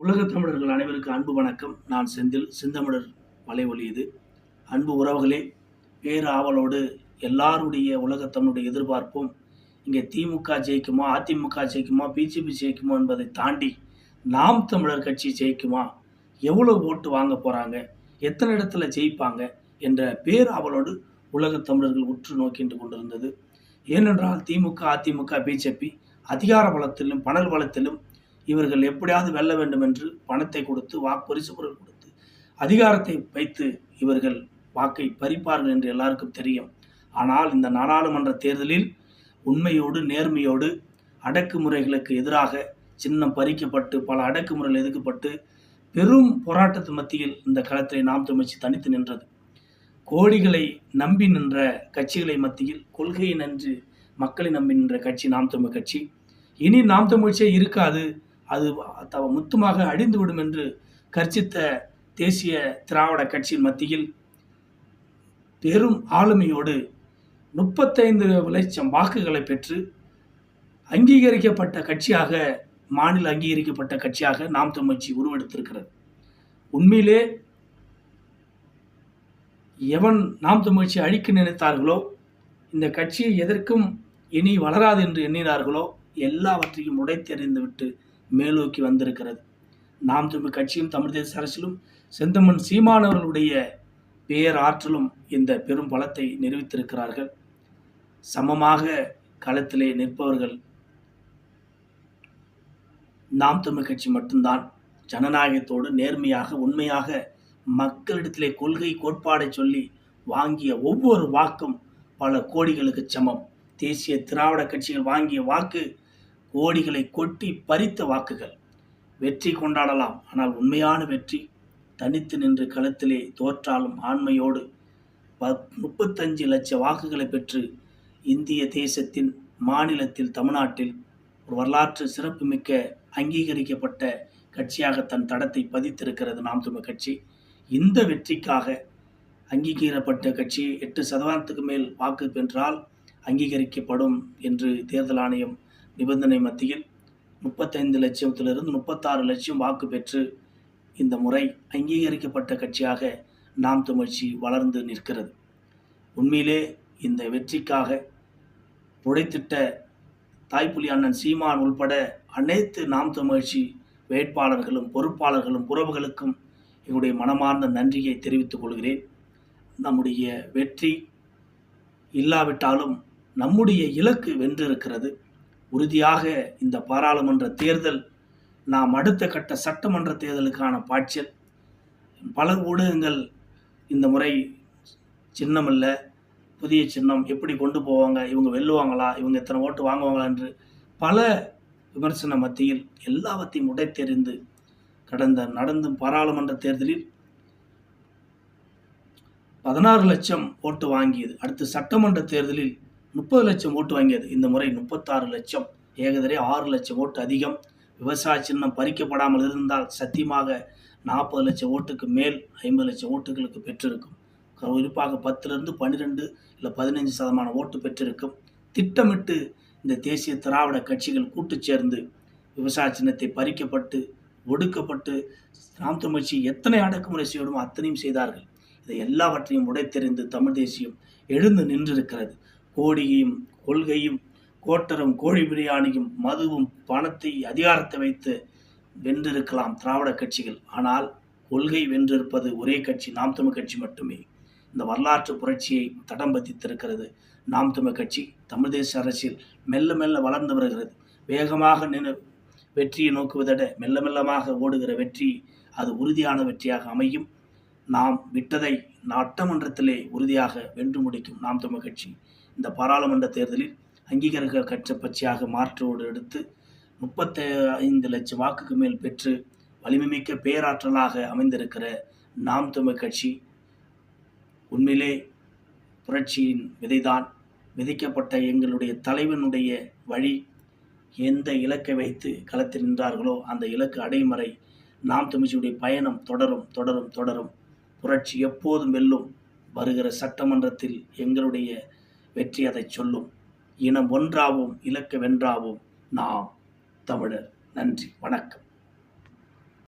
உலகத் தமிழர்கள் அனைவருக்கும் அன்பு வணக்கம். நான் செந்தில் செந்தமிழர் வலைவொலி இது. அன்பு உறவுகளே பேரு ஆவலோடு எல்லாருடைய உலகத் தமிழுடைய எதிர்பார்ப்பும் இங்கே திமுக ஜெயிக்குமா அதிமுக ஜெயிக்குமா பிஜேபி ஜெயிக்குமா என்பதை தாண்டி நாம் தமிழர் கட்சி ஜெயிக்குமா எவ்வளோ ஓட்டு வாங்க போகிறாங்க எத்தனை இடத்துல ஜெயிப்பாங்க என்ற பேராவலோடு உலகத் தமிழர்கள் உற்று நோக்கின்று கொண்டிருந்தது. ஏனென்றால் திமுக அதிமுக பிஜேபி அதிகார பலத்திலும் பணல் பலத்திலும் இவர்கள் எப்படியாவது வெல்ல வேண்டும் என்று பணத்தை கொடுத்து வாக்குரிசு பொருள் கொடுத்து அதிகாரத்தை வைத்து இவர்கள் வாக்கை பறிப்பார்கள் என்று எல்லாருக்கும் தெரியும். ஆனால் இந்த நாடாளுமன்ற தேர்தலில் உண்மையோடு நேர்மையோடு அடக்குமுறைகளுக்கு எதிராக சின்னம் பறிக்கப்பட்டு பல அடக்குமுறைகள் எதிர்க்கப்பட்டு பெரும் போராட்டத்து மத்தியில் இந்த களத்தை நாம் தமிழ்ச்சி தனித்து நின்றது. கோடிகளை நம்பி நின்ற கட்சிகளை மத்தியில் கொள்கையை நன்று மக்களை நம்பி நின்ற கட்சி நாம் தமிழ் கட்சி. இனி நாம் தமிழ்ச்சியே இருக்காது. அது தவ முத்துமாக அழிந்துவிடும் என்று கர்ச்சித்த தேசிய திராவிட கட்சியின் மத்தியில் பெரும் ஆளுமையோடு முப்பத்தைந்து லட்சம் வாக்குகளை பெற்று அங்கீகரிக்கப்பட்ட கட்சியாக மாநில அங்கீகரிக்கப்பட்ட கட்சியாக நாம் தமிழ்ச்சி உருவெடுத்திருக்கிறது. உண்மையிலே எவன் நாம் தமிழ்ச்சி அழிக்க நினைத்தார்களோ இந்த கட்சியை எதற்கும் இனி வளராது என்று எண்ணினார்களோ எல்லாவற்றையும் உடைத்தெறிந்துவிட்டு மேலோக்கி வந்திருக்கிறது. நாம் தமிழ் கட்சியும் தமிழ் தேச அரசிலும் செந்தமன் சீமானவர்களுடைய பேர் ஆற்றலும் இந்த பெரும் பலத்தை நிரூபித்திருக்கிறார்கள். சமமாக களத்திலே நிற்பவர்கள் நாம் தமிழ் கட்சி மட்டும்தான். ஜனநாயகத்தோடு நேர்மையாக உண்மையாக மக்களிடத்திலே கொள்கை கோட்பாடை சொல்லி வாங்கிய ஒவ்வொரு வாக்கும் பல கோடிகளுக்கு சமம். தேசிய திராவிட கட்சிகள் வாங்கிய வாக்கு கோடிகளை கொட்டி பறித்த வாக்குகள். வெற்றி கொண்டாடலாம் ஆனால் உண்மையான வெற்றி தனித்து நின்று களத்திலே தோற்றாலும் ஆண்மையோடு ப முப்பத்தஞ்சு லட்ச வாக்குகளை பெற்று இந்திய தேசத்தின் மாநிலத்தில் தமிழ்நாட்டில் ஒரு வரலாற்று சிறப்புமிக்க அங்கீகரிக்கப்பட்ட கட்சியாக தன் தடத்தை பதித்திருக்கிறது நாம் தமிழ் கட்சி. இந்த வெற்றிக்காக அங்கீகரிக்கப்பட்ட கட்சி எட்டு சதவீதத்துக்கு மேல் வாக்கு பெற்றால் அங்கீகரிக்கப்படும் என்று தேர்தல் ஆணையம் நிபந்தனை மத்தியில் முப்பத்தைந்து லட்சத்திலிருந்து முப்பத்தாறு லட்சம் வாக்கு பெற்று இந்த முறை அங்கீகரிக்கப்பட்ட கட்சியாக நாம் தமிழ்ச்சி வளர்ந்து நிற்கிறது. உண்மையிலே இந்த வெற்றிக்காக உழைத்திட்ட தாய்ப்புலி அண்ணன் சீமான் உள்பட அனைத்து நாம் தமிழ்ச்சி வேட்பாளர்களும் பொறுப்பாளர்களும் உறவுகளுக்கும் எங்களுடைய மனமார்ந்த நன்றியை தெரிவித்துக் கொள்கிறேன். நம்முடைய வெற்றி இல்லாவிட்டாலும் நம்முடைய இலக்கு வென்றிருக்கிறது. உறுதியாக இந்த பாராளுமன்ற தேர்தல் நாம் அடுத்த கட்ட சட்டமன்ற தேர்தலுக்கான பாய்ச்சல். பல ஊடகங்கள் இந்த முறை சின்னமல்ல. புதிய சின்னம் எப்படி கொண்டு போவாங்க இவங்க வெல்லுவாங்களா இவங்க எத்தனை ஓட்டு வாங்குவாங்களா என்று பல விமர்சன மத்தியில் எல்லாவற்றையும் உடைத்தெறிந்து கடந்த நடந்தும் பாராளுமன்ற தேர்தலில் பதினாறு லட்சம் ஓட்டு வாங்கியது. அடுத்து சட்டமன்ற தேர்தலில் முப்பது லட்சம் ஓட்டு வாங்கியது. இந்த முறை முப்பத்தாறு லட்சம். ஏகதரே ஆறு லட்சம் ஓட்டு அதிகம். விவசாய சின்னம் பறிக்கப்படாமல் இருந்தால் சத்தியமாக நாற்பது லட்சம் ஓட்டுக்கு மேல் ஐம்பது லட்சம் ஓட்டுகளுக்கு பெற்றிருக்கும். குறிப்பாக பத்துலேருந்து பன்னிரெண்டு இல்லை பதினைஞ்சு சதமான ஓட்டு பெற்றிருக்கும். திட்டமிட்டு இந்த தேசிய திராவிட கட்சிகள் கூட்டு சேர்ந்து விவசாய சின்னத்தை பறிக்கப்பட்டு ஒடுக்கப்பட்டு நாம் தமிழ்ச்சி எத்தனை அடக்குமுறை செய்யணுமோ அத்தனையும் செய்தார்கள். இதை எல்லாவற்றையும் உடைத்தெறிந்து தமிழ் தேசியம் எழுந்து நின்றிருக்கிறது. கோடியையும் கொள்கையும் கோட்டரும் கோழி பிரியாணியும் மதுவும் பணத்தை அதிகாரத்தை வைத்து வென்றிருக்கலாம் திராவிட கட்சிகள். ஆனால் கொள்கை வென்றிருப்பது ஒரே கட்சி நாம் தமிழ் கட்சி மட்டுமே. இந்த வரலாற்று புரட்சியை தடம் பதித்திருக்கிறது நாம் தமிழ் கட்சி. தமிழ் தேச அரசியல் மெல்ல மெல்ல வளர்ந்து வருகிறது. வேகமாக நின்று வெற்றியை நோக்குவதட மெல்ல மெல்லமாக ஓடுகிற வெற்றி அது உறுதியான வெற்றியாக அமையும். நாம் விட்டதை நாட்டமன்றத்திலே உறுதியாக வென்று முடிக்கும் நாம் தமிழ் கட்சி. இந்த பாராளுமன்ற தேர்தலில் அங்கீகாரங்கள் கட்சி பட்சியாக மாற்றோடு எடுத்து முப்பத்தி ஐந்து லட்சம் வாக்குக்கு மேல் பெற்று வலிமைமிக்க பேராற்றலாக அமைந்திருக்கிற நாம் தமிழ் கட்சி உண்மையிலே புரட்சியின் விதைதான். விதைக்கப்பட்ட எங்களுடைய தலைவனுடைய வழி எந்த இலக்கை வைத்து களத்தில் நின்றார்களோ அந்த இலக்கு அடைமறை நாம் தமிழ்ச்சியுடைய பயணம் தொடரும் தொடரும் தொடரும். புரட்சி எப்போதும் வெல்லும். வருகிற சட்டமன்றத்தில் எங்களுடைய வெற்றி அதை சொல்லும். இனம் ஒன்றாவும் இலக்கு வென்றாவும். நாம் தமிழர். நன்றி வணக்கம்.